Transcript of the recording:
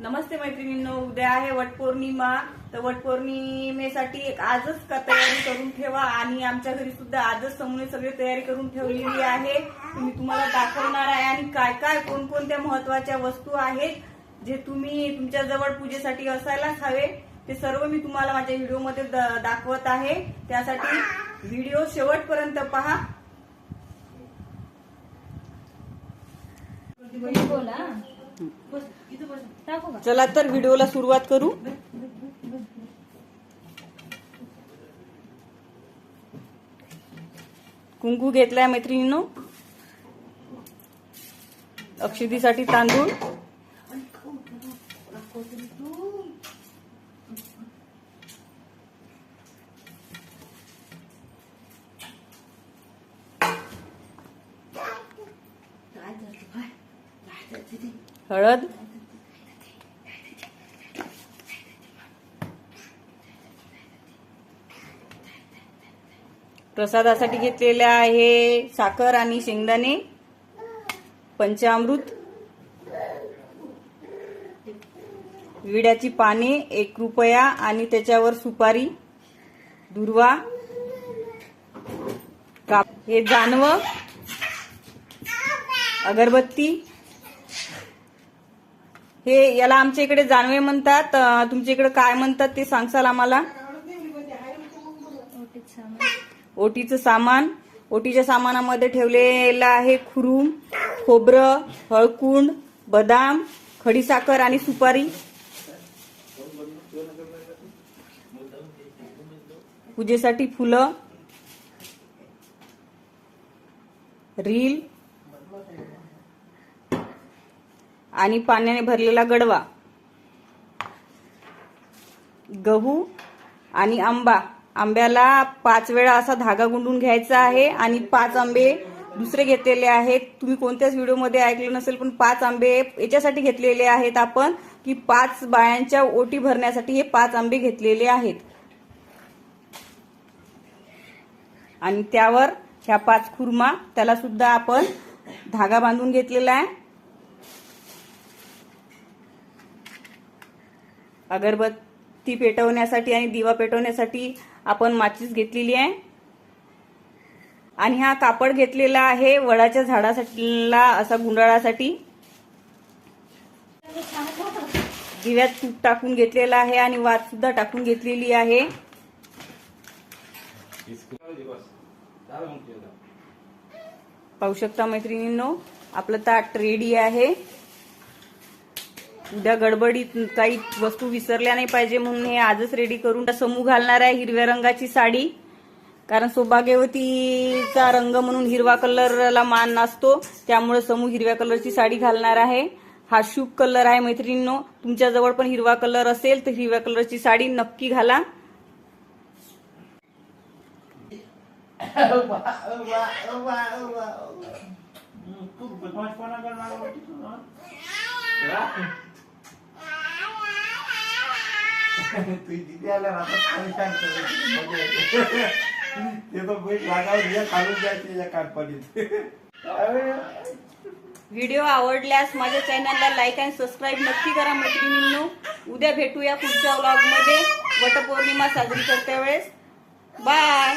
नमस्ते मैत्रिणींनो उद्या आहे वटपौर्णिमा. तर वटपौर्णिमेसाठी एक आजच का तयारी करून ठेवा आणि आमच्या घरी सुद्धा आजच समूह सगळी तयारी करून ठेवलेली आहे. मी तुम्हाला दाखवणार आहे आणि काय काय कोणकोणत्या महत्त्वाच्या वस्तू आहेत जे तुम्ही तुमच्या जवळ पूजेसाठी असायलाच हवे ते सर्व मी तुम्हाला माझ्या व्हिडिओमध्ये दाखवत आहे. त्यासाठी व्हिडिओ शेवटपर्यंत पहा. बोला. चला तर व्हिडिओला सुरुवात करू. कुंकू घेतलाय मैत्रिणींनो. अक्षदीसाठी तांदूळ. हळद. प्रसादासाठी घेतलेले आहे साखर आणि शेंगदाणे पंचामृत विड्याची पाने एक रुपया आणि त्याच्यावर सुपारी दुर्वा काप हे जानव अगरबत्ती हे याला आमच्या इकडे जानवे म्हणतात. तुमच्या इकडे काय म्हणतात ते सांगसाल आम्हाला? ओटीचं सामान. ओटीच्या सामानामध्ये ठेवलेलं आहे खुरूम खोबरं हळकुंड बदाम खडीसाखर आणि सुपारी. पूजेसाठी फुलं. रील. आणि पाण्याने भरलेला गडवा. गहू आणि आंबा. आंब्याला पाच वेळा असा धागा गुंडून घ्यायचा आहे आणि पाच आंबे दुसरे घेतलेले आहेत. तुम्ही कोणत्याच व्हिडिओमध्ये ऐकलं नसेल पण पाच आंबे याच्यासाठी घेतलेले आहेत आपण की पाच बायांच्या ओटी भरण्यासाठी हे पाच आंबे घेतलेले आहेत. आणि त्यावर ह्या पाच खुर्मा त्याला सुद्धा आपण धागा बांधून घेतलेला आहे. अगरबत्ती पेटवण्यासाठी आणि दिवा पेटवण्यासाठी आपण माचीस घेतलेली आहे. आणि हा कापड घेतलेला आहे वडाच्या झाडासाठीला असा गुंडाळासाठी. दिव्यात तूप टाकून घेतलेला आहे आणि वात सुद्धा टाकून घेतलेली आहे. पाहू शकता मैत्रिणींनो आपलं ताट रेडी आहे. उद्या गडबडीत काही वस्तू विसरल्या नाही पाहिजे म्हणून हे आजच रेडी करून समूह घालणार आहे हिरव्या रंगाची साडी. कारण सौभाग्यवतीचा रंग म्हणून हिरवा कलरला मान नसतो त्यामुळे समूह हिरव्या कलरची साडी घालणार आहे. हा शुभ कलर आहे मैत्रिणींनो. तुमच्या जवळ पण हिरवा कलर असेल तर हिरव्या कलरची साडी नक्की घाला. तुझी दिदी आल्या आता म्हणजे ते तर बैठ लागावर या खालून जायचे या कानपाडीत व्हिडिओ आवडल्यास माझ्या चॅनलला लाईक अँड सबस्क्राईब नक्की करा मैत्रिणींनो. उद्या भेटूया पुढच्या व्लॉगमध्ये. वटपौर्णिमा साजरी करते वेळेस. बाय.